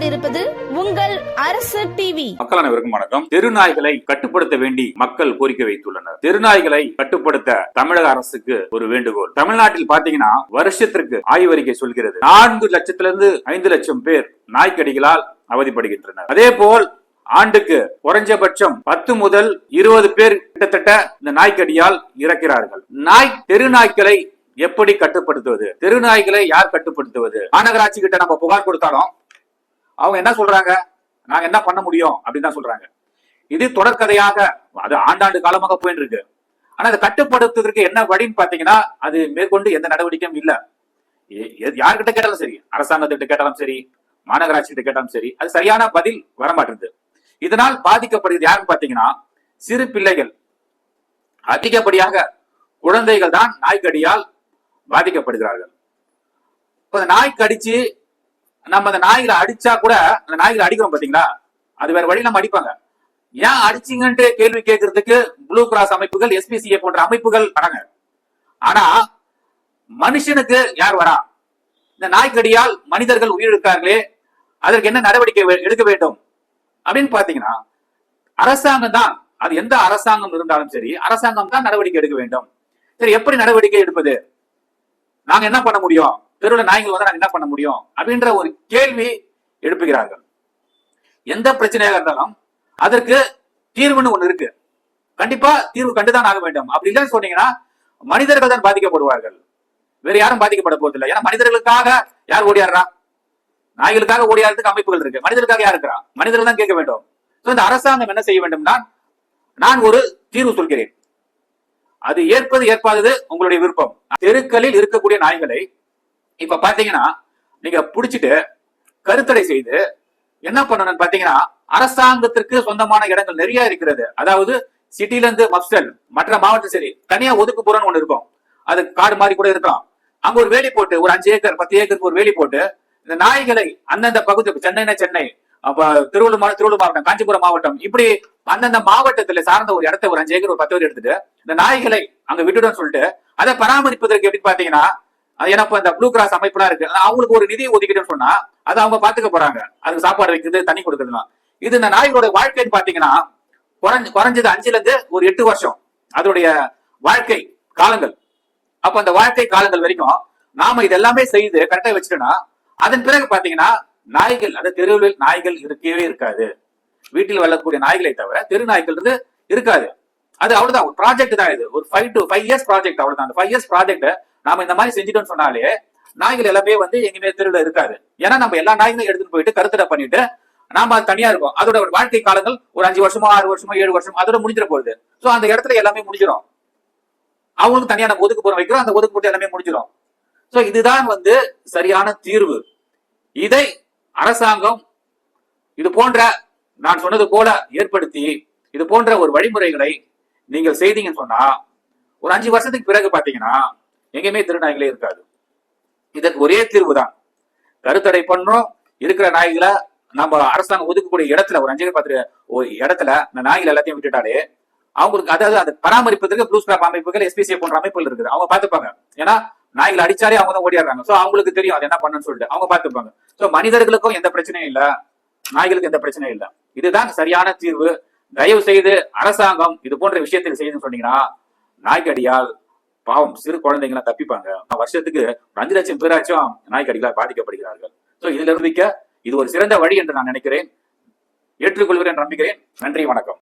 கொண்டிருப்பது உங்கள் அரசு டிவி மக்கள் அனைவருக்கும் வணக்கம். தெருநாய்களை கட்டுப்படுத்த வேண்டி மக்கள் கோரிக்கை வைத்துள்ளனர். தெருநாய்களை கட்டுப்படுத்த தமிழக அரசுக்கு ஒரு வேண்டுகோள். தமிழ்நாட்டில் பாத்தீங்கன்னா வருஷத்திற்கு ஆய்வறிக்கை சொல்கிறது. நான்கு லட்சத்திலிருந்து ஐந்து லட்சம் பேர் நாய்க்கடிகளால் அவதிப்படுகின்றனர். அதே போல் ஆண்டுக்கு குறைஞ்சபட்சம் பத்து முதல் இருபது பேர் கிட்டத்தட்ட இந்த நாய்க்கடியால் இறக்கிறார்கள். நாய் தெருநாய்க்களை எப்படி கட்டுப்படுத்துவது? தெருநாய்களை யார் கட்டுப்படுத்துவது? மாநகராட்சி கிட்ட நம்ம புகார் கொடுத்தாலும் அவங்க என்ன சொல்றாங்க? நாங்க என்ன பண்ண முடியும்? அப்படின்னு தான் சொல்றாங்க. இது தொடர்கதையாக அது ஆண்டாண்டு காலமாக போயிட்டு இருக்கு ஆனா அதை கட்டுப்படுத்துவதற்கு என்ன வழின்னு பாத்தீங்கன்னா அது மேற்கொண்டு எந்த நடவடிக்கையும் இல்ல. யார்கிட்ட கேட்டாலும் சரி அரசாங்கத்திட்ட கேட்டாலும் சரி மாநகராட்சிகிட்ட கேட்டாலும் சரி அது சரியான பதில் வரமாட்டேங்குது. இதனால் பாதிக்கப்படுகிறது யாருன்னு பாத்தீங்கன்னா சிறு பிள்ளைகள். அதிகப்படியாக குழந்தைகள் தான் நாய்க்கடியால் பாதிக்கப்படுகிறார்கள். இப்போ நாய் கடிச்சு நம்ம அந்த நாய்களை அடிச்சா கூட அந்த நாய்களை அடிக்கிறோம் பாத்தீங்களா? அது வேற வழி நம்ம அடிப்பாங்க. ஏன் அடிச்சீங்கன்ட்டு கேள்வி கேட்கறதுக்கு ப்ளூ கிராஸ் அமைப்புகள் எஸ்பிசிஏ போன்ற அமைப்புகள் வராங்க. ஆனா மனுஷனுக்கு யார் வரா? இந்த நாய்க்கடியால் மனிதர்கள் உயிரிழக்கார்களே அதற்கு என்ன நடவடிக்கை எடுக்க வேண்டும்? அப்படின்னு பாத்தீங்கன்னா அரசாங்கம் தான் அது எந்த அரசாங்கம் இருந்தாலும் சரி அரசாங்கம் தான் நடவடிக்கை எடுக்க வேண்டும். சரி எப்படி நடவடிக்கை எடுப்பது? நாங்க என்ன பண்ண முடியும்? தெருவில் நாய்கள் வந்து நாங்க என்ன பண்ண முடியும்? அப்படின்ற ஒரு கேள்வி எழுப்புகிறார்கள். எந்த பிரச்சனையாக இருந்தாலும் அதற்கு தீர்வுன்னு ஒண்ணு இருக்கு. கண்டிப்பா தீர்வு கண்டுதான் ஆக வேண்டும். அப்படி இல்லைன்னு சொன்னீங்கன்னா மனிதர்கள் தான் பாதிக்கப்படுவார்கள். வேற யாரும் பாதிக்கப்பட போவதில்லை ஏன்னா மனிதர்களுக்காக யார் ஓடியாடுறா? நாய்களுக்காக ஓடியாடுறதுக்கு அமைப்புகள் இருக்கு. மனிதர்களுக்காக யார் இருக்கிறா? மனிதர்கள் தான் கேட்க வேண்டும். So, இந்த அரசாங்கம் என்ன செய்ய வேண்டும் நான் நான் ஒரு தீர்வு சொல்கிறேன். அது ஏற்பது ஏற்பாதது உங்களுடைய விருப்பம். தெருக்களில் இருக்கக்கூடிய நாய்களை இப்ப பாத்தீங்கன்னா நீங்க புடிச்சிட்டு கருத்தடை செய்து என்ன பண்ணணும்னு பாத்தீங்கன்னா அரசாங்கத்திற்கு சொந்தமான இடங்கள் நிறைய இருக்கிறது. அதாவது சிட்டில இருந்து மப்சல் மற்ற மாவட்டம் சரி தனியா ஒதுக்குப்புறம்னு ஒண்ணு இருக்கும். அது காடு மாதிரி கூட இருக்கலாம். அங்க ஒரு வேலி போட்டு ஒரு அஞ்சு ஏக்கர் பத்து ஏக்கருக்கு ஒரு வேலி போட்டு இந்த நாய்களை அந்தந்த பகுதி சென்னைனா சென்னை அப்ப திருவள்ளூர் மாவட்டம் திருவள்ளூர் மாவட்டம் காஞ்சிபுரம் மாவட்டம் இப்படி அந்தந்த மாவட்டத்துல சார்ந்த ஒரு இடத்த ஒரு அஞ்சு ஏக்கர் ஒரு பத்து ஏக்கர் எடுத்துட்டு இந்த நாய்களை அங்க விட்டுடும் சொல்லிட்டு அதை பராமரிப்பதற்கு எப்படி பாத்தீங்கன்னா அது ஏன்னா இப்ப இந்த ப்ளூ கிராஸ் அமைப்புலாம் இருக்கு. அவங்களுக்கு ஒரு நிதி ஒதுக்கிட்டுன்னு சொன்னா அதை அவங்க பாத்துக்க போறாங்க. அதுக்கு சாப்பாடு வைக்கிறது தண்ணி கொடுக்கறதுலாம். இது இந்த நாய்களோட வாழ்க்கைன்னு பாத்தீங்கன்னா குறைஞ்சு குறைஞ்சது அஞ்சுல இருந்து ஒரு எட்டு வருஷம். அதனுடைய வாழ்க்கை காலங்கள். அப்ப அந்த வாழ்க்கை காலங்கள் வரைக்கும் நாம இது எல்லாமே செய்து கரெக்டா வச்சுட்டோம்னா அதன் பிறகு பாத்தீங்கன்னா நாய்கள் அந்த தெருவில் நாய்கள் இருக்கவே இருக்காது. வீட்டில் வளரக்கூடிய நாய்களை தவிர தெரு நாய்கள் இருந்து இருக்காது. அது அவ்வளவுதான். ஒரு ப்ராஜெக்ட் தான் இது. ஒரு five to five years project அவ்வளவுதான். அந்த ஃபைவ் இயர்ஸ் ப்ராஜெக்ட் நாம இந்த மாதிரி செஞ்சுட்டோம்னு சொன்னாலே நாய்கள் எல்லாமே வந்து எங்கேயுமே தெருவில் இருக்காது. ஏன்னா நம்ம எல்லா நாய்களையும் எடுத்துட்டு போயிட்டு கருத்தடை பண்ணிட்டு நாம அது தனியா இருக்கோம். அதோட ஒரு வாழ்க்கை காலங்கள் ஒரு அஞ்சு வருஷமோ ஆறு வருஷமோ ஏழு வருஷம் அதோட முடிஞ்சிட போகுது. சோ அந்த இடத்துல எல்லாமே முடிஞ்சிடும் அவங்களுக்கு தனியா நம்ம ஒதுக்கு போற வைக்கிறோம். அந்த ஒதுக்கு போட்டு எல்லாமே முடிஞ்சிடும் சோ இதுதான் வந்து சரியான தீர்வு. இதை அரசாங்கம் இது போன்ற நான் சொன்னது போல ஏற்படுத்தி இது போன்ற ஒரு வழிமுறைகளை நீங்கள் செய்தீங்கன்னு சொன்னா ஒரு அஞ்சு வருஷத்துக்கு பிறகு பாத்தீங்கன்னா எங்கேயுமே திருநாய்களே இருக்காது. இதற்கு ஒரே தீர்வு தான் கருத்தடை பண்ணும் இருக்கிற நாய்களை நம்ம அரசாங்கம் ஒதுக்கக்கூடிய இடத்துல ஒரு அஞ்சு பாத்திர ஒரு இடத்துல இந்த நாய்கள் எல்லாத்தையும் விட்டுட்டாலே அவங்களுக்கு அதாவது அதை பராமரிப்பதற்கு ப்ளூ ஸ்கிராப் அமைப்புகள் எஸ்பிசிஐ போன்ற அமைப்புகள் இருக்குது. அவங்க பாத்துப்பாங்க ஏன்னா நாய்கள் அடிச்சாலே அவங்க தான் ஓடிடுறாங்க சோ அவங்களுக்கு தெரியும் அது என்ன பண்ணணும்னு சொல்லிட்டு. அவங்க பாத்துப்பாங்க சோ மனிதர்களுக்கும் எந்த பிரச்சனையும் இல்ல. நாய்களுக்கு எந்த பிரச்சனையும் இல்ல. இதுதான் சரியான தீர்வு. தயவு செய்து அரசாங்கம் இது போன்ற விஷயத்தில் செய்யுதுன்னு சொன்னீங்கன்னா நாய்க்கடியால் பாவம் சிறு குழந்தைங்களாம் தப்பிப்பாங்க. வருஷத்துக்கு அஞ்சு லட்சம் பேராச்சும் நாய்க்கடிகளால் பாதிக்கப்படுகிறார்கள். சோ இதுல இருந்திக்க இது ஒரு சிறந்த வழி என்று நான் நினைக்கிறேன். ஏற்றுக்கொள்கிறேன் நம்புகிறேன். நன்றி வணக்கம்.